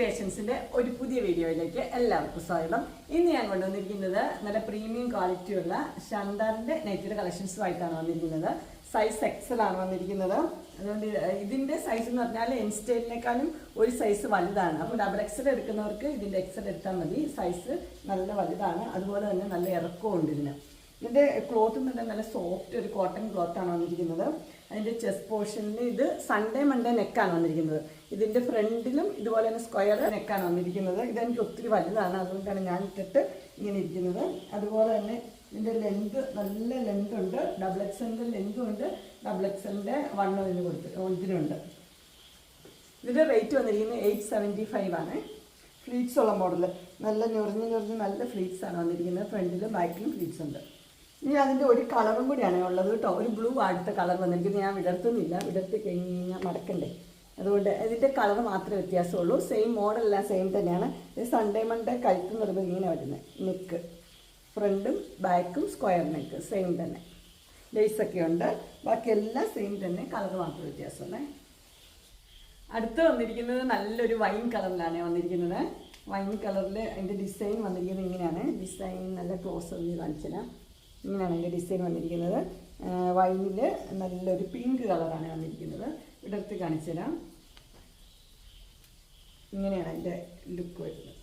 ക്രിയേഷൻസിന്റെ ഒരു പുതിയ വീഡിയോയിലേക്ക് എല്ലാവർക്കും സ്വാഗതം. ഇന്ന് ഞാൻ കൊണ്ടുവന്നിരിക്കുന്നത് നല്ല പ്രീമിയം ക്വാളിറ്റിയുള്ള ഷണ്ടറിന്റെ നെറ്റിയുടെ കളക്ഷൻസുമായിട്ടാണ് വന്നിരിക്കുന്നത്. സൈസ് എക്സൽ ആണ് വന്നിരിക്കുന്നത്. അതുകൊണ്ട് ഇതിന്റെ സൈസ് എന്ന് പറഞ്ഞാൽ എൻ സ്റ്റൈലിനേക്കാളും ഒരു സൈസ് വലുതാണ്. അപ്പോൾ ഡബിൾ എക്സൽ എടുക്കുന്നവർക്ക് ഇതിന്റെ എക്സൽ എടുത്താൽ മതി. സൈസ് നല്ല വലുതാണ്. അതുപോലെ തന്നെ നല്ല ഇറക്കവും ഉണ്ട് ഇതിന്. ഇതിന്റെ ക്ലോത്ത് എന്ന് പറഞ്ഞാൽ നല്ല സോഫ്റ്റ് ഒരു കോട്ടൺ ക്ലോത്ത് ആണ് വന്നിരിക്കുന്നത്. അതിന്റെ ചെസ്റ്റ് പോർഷനിൽ ഇത് സൺഡേ മൺഡേ നെക്കാണ് വന്നിരിക്കുന്നത്. ഇതിന്റെ ഫ്രണ്ടിലും ഇതുപോലെ തന്നെ സ്ക്വയർ നെക്കാണ് വന്നിരിക്കുന്നത്. ഇതെനിക്ക് ഒത്തിരി വലുതാണ്. അതുകൊണ്ടാണ് ഞാൻ ഇട്ടിട്ട് ഇങ്ങനെ ഇരിക്കുന്നത്. അതുപോലെ തന്നെ ഇതിന്റെ ലെങ്ത് നല്ല ലെങ്ത് ഉണ്ട്. ഡബിൾ എക്സലിന്റെ ലെങ്തും ഉണ്ട്. ഡബിൾ എക്സലിന്റെ വണ്ണം ഇതിന് കൊടുത്ത് ഇതിനുണ്ട്. ഇതിന്റെ റേറ്റ് വന്നിരിക്കുന്നത് എയ്റ്റ് സെവന്റി ഫൈവ് ആണ്. ഫ്ലീറ്റ്സ് ഉള്ള മോഡൽ നല്ല ഞൊറിഞ്ഞ് ഞൊറിഞ്ഞ് നല്ല ഫ്ലീറ്റ്സ് ആണ് വന്നിരിക്കുന്നത്. ഫ്രണ്ടിലും ബാക്കിലും ഫ്ലീറ്റ്സ് ഉണ്ട്. ഇനി അതിന്റെ ഒരു കളറും കൂടിയാണ് ഉള്ളത് കേട്ടോ. ഒരു ബ്ലൂ അടുത്ത കളർ വന്നിരിക്കുന്നത് ഞാൻ വിടർത്തുന്നില്ല. വിടർത്തി കഴിഞ്ഞാൽ മടക്കണ്ടേ. അതുകൊണ്ട് ഇതിന്റെ കളർ മാത്രമേ വ്യത്യാസമുള്ളൂ. സെയിം മോഡലെല്ലാം സെയിം തന്നെയാണ്. ഇത് സൺഡേ മൺഡേ കഴുത്ത് നിർമ്മിത് ഇങ്ങനെ വരുന്നത് നെക്ക് ഫ്രണ്ടും ബാക്കും സ്ക്വയർ നെക്ക് സെയിം തന്നെ. ലേസൊക്കെ ഉണ്ട്. ബാക്കി എല്ലാം സെയിം തന്നെ. കളർ മാത്രം വ്യത്യാസമാണ് അടുത്ത് വന്നിരിക്കുന്നത് നല്ലൊരു വൈൻ കളറിലാണ് വന്നിരിക്കുന്നത്. വൈൻ കളറിൽ അതിന്റെ ഡിസൈൻ വന്നിരിക്കുന്നത് ഇങ്ങനെയാണ്. ഡിസൈൻ നല്ല ക്ലോസ് ഒന്ന് കാണിച്ചുതരാം. ഇങ്ങനെയാണ് അതിന്റെ ഡിസൈൻ വന്നിരിക്കുന്നത്. വൈനിൽ നല്ലൊരു പിങ്ക് കളറാണ് വന്നിരിക്കുന്നത്. ഇടത്ത് കാണിച്ചു തരാം ഇങ്ങനെയാണ് അതിന്റെ ലുക്ക് വരുന്നത്.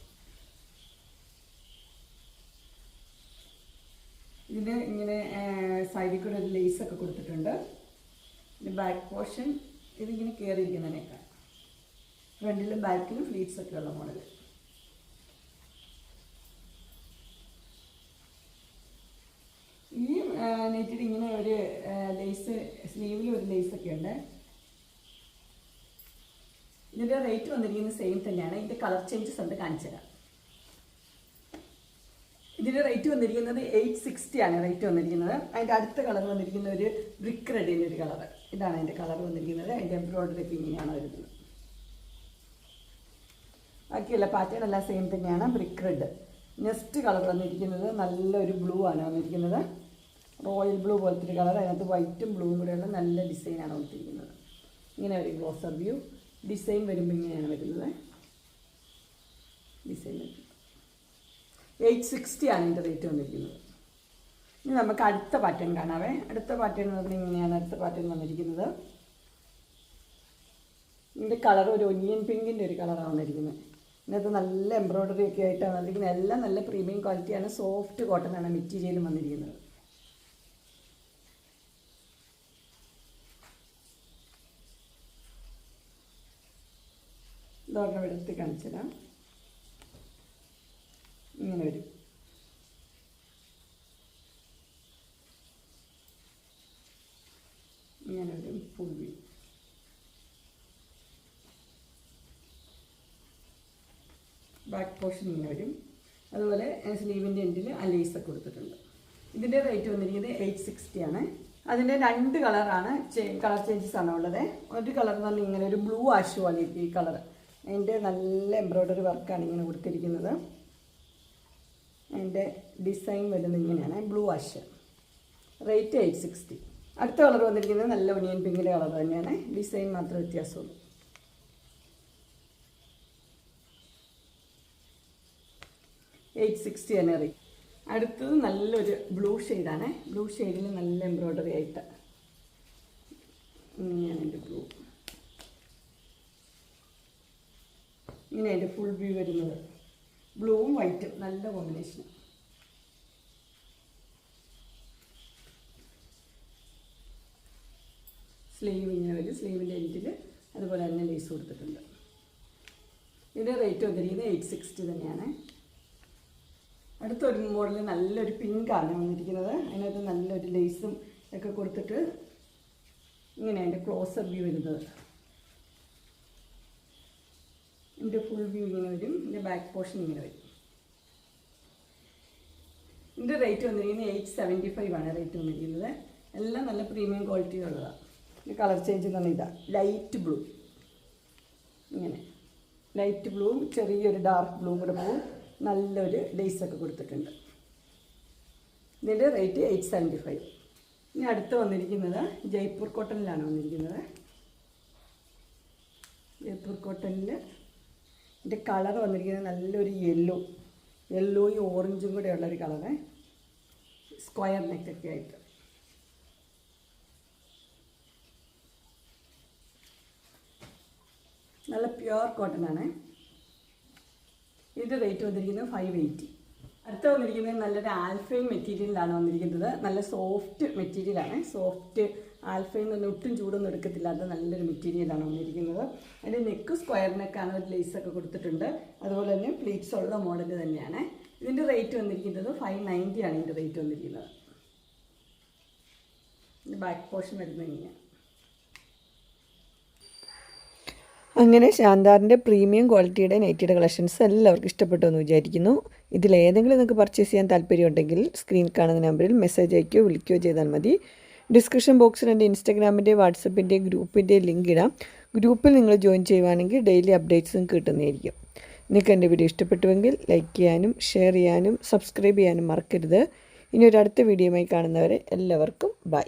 ഇതിന് ഇങ്ങനെ സൈഡിൽ കൂടെ ഒരു ലേസ് ഒക്കെ കൊടുത്തിട്ടുണ്ട്. ഇതിന്റെ ബാക്ക് പോർഷൻ ഇതിങ്ങനെ കയറിയിരിക്കുന്നതിനേക്കാൾ ഫ്രണ്ടിലും ബാക്കിലും ഫ്ലീറ്റ്സ് ഒക്കെ ഉള്ള മോഡൽ ഈ നെറ്റിൽ ഇങ്ങനെ ഒരു ലേസ് സ്ലീവിൽ ഒരു ലേസ് ഒക്കെ ഉണ്ട്. ഇതിന്റെ റേറ്റ് വന്നിരിക്കുന്നത് സെയിം തന്നെയാണ്. ഇതിന്റെ കളർ ചേഞ്ചസ് ഉണ്ട് കാണിച്ചു ഇതിന്റെ റേറ്റ് വന്നിരിക്കുന്നത് എയ്റ്റ് സിക്സ്റ്റി ആണ് റേറ്റ് വന്നിരിക്കുന്നത്. അതിന്റെ അടുത്ത കളർ വന്നിരിക്കുന്ന ഒരു ബ്രിക്ക് റെഡിന്റെ ഒരു കളർ ഇതാണ് അതിന്റെ കളർ വന്നിരിക്കുന്നത്. അതിന്റെ എംബ്രോയിഡറി ഒക്കെ ഇങ്ങനെയാണ് വരുന്നത്. ബാക്കിയുള്ള പാറ്റേൺ എല്ലാം സെയിം തന്നെയാണ്. ബ്രിക്ക് റെഡ് നെക്സ്റ്റ് കളർ വന്നിരിക്കുന്നത് നല്ലൊരു ബ്ലൂ ആണ് വന്നിരിക്കുന്നത്. റോയൽ ബ്ലൂ പോലത്തെ ഒരു കളർ. അതിനകത്ത് വൈറ്റും ബ്ലൂവും കൂടെയുള്ള നല്ല ഡിസൈനാണ് കൊടുത്തിരിക്കുന്നത്. ഇങ്ങനെ ഒരു ഗ്ലോസർ വ്യൂ ഡിസൈൻ വരുമ്പോൾ ഇങ്ങനെയാണ് വരുന്നത്. ഡിസൈൻ എയ്റ്റ് സിക്സ്റ്റി ആണ് ഇതിന്റെ റേറ്റ് വന്നിരിക്കുന്നത്. ഇനി നമുക്ക് അടുത്ത പാറ്റേൺ കാണാവേ. അടുത്ത പാറ്റേൺ എന്ന് പറഞ്ഞാൽ ഇങ്ങനെയാണ് അടുത്ത പാറ്റേൺ വന്നിരിക്കുന്നത്. ഇതിന്റെ കളർ ഒരു ഒനിയൻ പിങ്കിന്റെ ഒരു കളറാണ് വന്നിരിക്കുന്നത്. ഇതിനകത്ത് നല്ല എംബ്രോയ്ഡറി ഒക്കെ ആയിട്ടാണ് വന്നിരിക്കുന്നത്. എല്ലാം നല്ല പ്രീമിയം ക്വാളിറ്റിയാണ് സോഫ്റ്റ് കോട്ടൺ ആണ് മെറ്റീരിയലും വന്നിരിക്കുന്നത്. ഇതൊരെണ്ണം എടുത്ത് കാണിച്ചു ഇങ്ങനെ വരും. ഇങ്ങനെ വരും ഫുൾ ബാക്ക് പോർഷൻ ഇങ്ങനെ വരും. അതുപോലെ സ്ലീവിന്റെ എൻഡിൽ അലീസൊക്കെ കൊടുത്തിട്ടുണ്ട്. ഇതിന്റെ റേറ്റ് വന്നിരിക്കുന്നത് എയ്റ്റ് സിക്സ്റ്റി ആണ്. അതിന്റെ രണ്ട് കളറാണ് കളർ ചേഞ്ചസ് ആണ് ഉള്ളത് ഒരു കളർ എന്ന് പറഞ്ഞാൽ ഇങ്ങനെ ഒരു ബ്ലൂ ആഷ് പോലെ ഈ കളർ അതിന്റെ നല്ല എംബ്രോയ്ഡറി വർക്കാണ് ഇങ്ങനെ കൊടുത്തിരിക്കുന്നത്. അതിന്റെ ഡിസൈൻ വരുന്നത് ഇങ്ങനെയാണ്. Blue wash. Rate eight sixty. അടുത്ത കളർ വന്നിരിക്കുന്നത് നല്ല ഒനിയൻ പിങ്കിന്റെ കളർ തന്നെയാണ്. ഡിസൈൻ മാത്രം വ്യത്യാസമുള്ളൂ. എയ്റ്റ് സിക്സ്റ്റി തന്നെ റേറ്റ്. അടുത്തത് നല്ലൊരു ബ്ലൂ ഷെയ്ഡാണ്. ബ്ലൂ ഷെയ്ഡിൽ നല്ല എംബ്രോയ്ഡറി ആയിട്ട്. ഇങ്ങനെയാണ് എന്റെ ബ്ലൂ. ഇങ്ങനെ അതിന്റെ ഫുൾ വ്യൂ വരുന്നത് ബ്ലൂവും വൈറ്റും നല്ല കോമ്പിനേഷൻ സ്ലീവ് ഇങ്ങനെ വരും. സ്ലീവിന്റെ എൻഡിൽ അതുപോലെ തന്നെ ലേസ് കൊടുത്തിട്ടുണ്ട്. ഇതിന്റെ റേറ്റ് വന്നിരിക്കുന്നത് എയ്റ്റ് സിക്സ്റ്റി തന്നെയാണ്. അടുത്തൊരു മോഡൽ നല്ലൊരു പിങ്കാണ് വന്നിരിക്കുന്നത്. അതിനകത്ത് നല്ലൊരു ലേസും ഒക്കെ കൊടുത്തിട്ട് ഇങ്ങനെ അതിന്റെ ക്ലോസർ വ്യൂ വരുന്നത്. ഇതിന്റെ ഫുൾ വ്യൂ ഇങ്ങനെ വരും. ഇതിന്റെ ബാക്ക് പോർഷൻ ഇങ്ങനെ വരും. ഇതിന്റെ റേറ്റ് വന്നിരിക്കുന്നത് എയ്റ്റ് സെവന്റി ഫൈവ് ആണ് റേറ്റ് വന്നിരിക്കുന്നത്. എല്ലാം നല്ല പ്രീമിയം ക്വാളിറ്റി ഉള്ളതാണ് കളർ ചേഞ്ച് എന്ന് പറഞ്ഞാൽ ഇതാ. ലൈറ്റ് ബ്ലൂ ഇങ്ങനെ. ലൈറ്റ് ബ്ലൂവും ചെറിയൊരു ഡാർക്ക് ബ്ലൂവും കൂടെ പോവും. നല്ലൊരു ഒക്കെ കൊടുത്തിട്ടുണ്ട്. ഇതിന്റെ റേറ്റ് എയ്റ്റ് സെവന്റി ഫൈവ് ഇനി അടുത്ത് വന്നിരിക്കുന്നത് ജയ്പൂർ കോട്ടണിലാണ് വന്നിരിക്കുന്നത്. ജയ്പൂർ കോട്ടണിൽ ഇതിന്റെ കളർ വന്നിരിക്കുന്നത് നല്ലൊരു യെല്ലോ യെല്ലോയും ഓറഞ്ചും കൂടെ ഉള്ളൊരു കളറ്. സ്ക്വയർ നെക്കൊക്കെ ആയിട്ട്. നല്ല പ്യുവർ കോട്ടൺ ആണ്. ഇതിന്റെ റേറ്റ് വന്നിരിക്കുന്നത് ഫൈവ് എയ്റ്റി അടുത്ത വന്നിരിക്കുന്നത് നല്ലൊരു ആൽഫൈൻ മെറ്റീരിയലാണ് വന്നിരിക്കുന്നത്. നല്ല സോഫ്റ്റ് മെറ്റീരിയലാണ് സോഫ്റ്റ് ആൽഫൈൻ എന്ന് ഒട്ടും ചൂടൊന്നും എടുക്കത്തില്ലാത്ത നല്ലൊരു മെറ്റീരിയലാണ് വന്നിരിക്കുന്നത്. അതിന്റെ നെക്ക് സ്ക്വയർ നെക്കാണ് ഒരു ലേസൊക്കെ കൊടുത്തിട്ടുണ്ട്. അതുപോലെ തന്നെ പ്ലീറ്റ്സ് ഉള്ള മോഡൽ തന്നെയാണ്. ഇതിന്റെ റേറ്റ് വന്നിരിക്കുന്നത് ഫൈവ് നയന്റി ആണ് ഇതിന്റെ റേറ്റ് വന്നിരിക്കുന്നത്. ബാക്ക് പോർഷൻ വരുന്നത് ഇങ്ങനെയാണ്. അങ്ങനെ ശാന്താറിന്റെ പ്രീമിയം ക്വാളിറ്റിയുടെ നൈറ്റിയുടെ കളക്ഷൻസ് എല്ലാവർക്കും ഇഷ്ടപ്പെട്ടു എന്ന് വിചാരിക്കുന്നു. ഇതിൽ ഏതെങ്കിലും നിങ്ങൾക്ക് പർച്ചേസ് ചെയ്യാൻ താല്പര്യമുണ്ടെങ്കിൽ സ്ക്രീൻ കാണുന്ന നമ്പറിൽ മെസ്സേജ് അയക്കുകയോ വിളിക്കുകയോ ചെയ്താൽ മതി. ഡിസ്ക്രിപ്ഷൻ ബോക്സിൽ എന്റെ ഇൻസ്റ്റാഗ്രാമിന്റെ വാട്സപ്പിന്റെ ഗ്രൂപ്പിന്റെ ലിങ്ക് ഇടാം. ഗ്രൂപ്പിൽ നിങ്ങൾ ജോയിൻ ചെയ്യുവാണെങ്കിൽ ഡെയിലി അപ്ഡേറ്റ്സും കിട്ടുന്നതായിരിക്കും. നിങ്ങൾക്ക് എന്റെ വീഡിയോ ഇഷ്ടപ്പെട്ടുവെങ്കിൽ ലൈക്ക് ചെയ്യാനും ഷെയർ ചെയ്യാനും സബ്സ്ക്രൈബ് ചെയ്യാനും മറക്കരുത്. ഇനി ഒരു അടുത്ത വീഡിയോയുമായി കാണുന്നവരെ എല്ലാവർക്കും ബൈ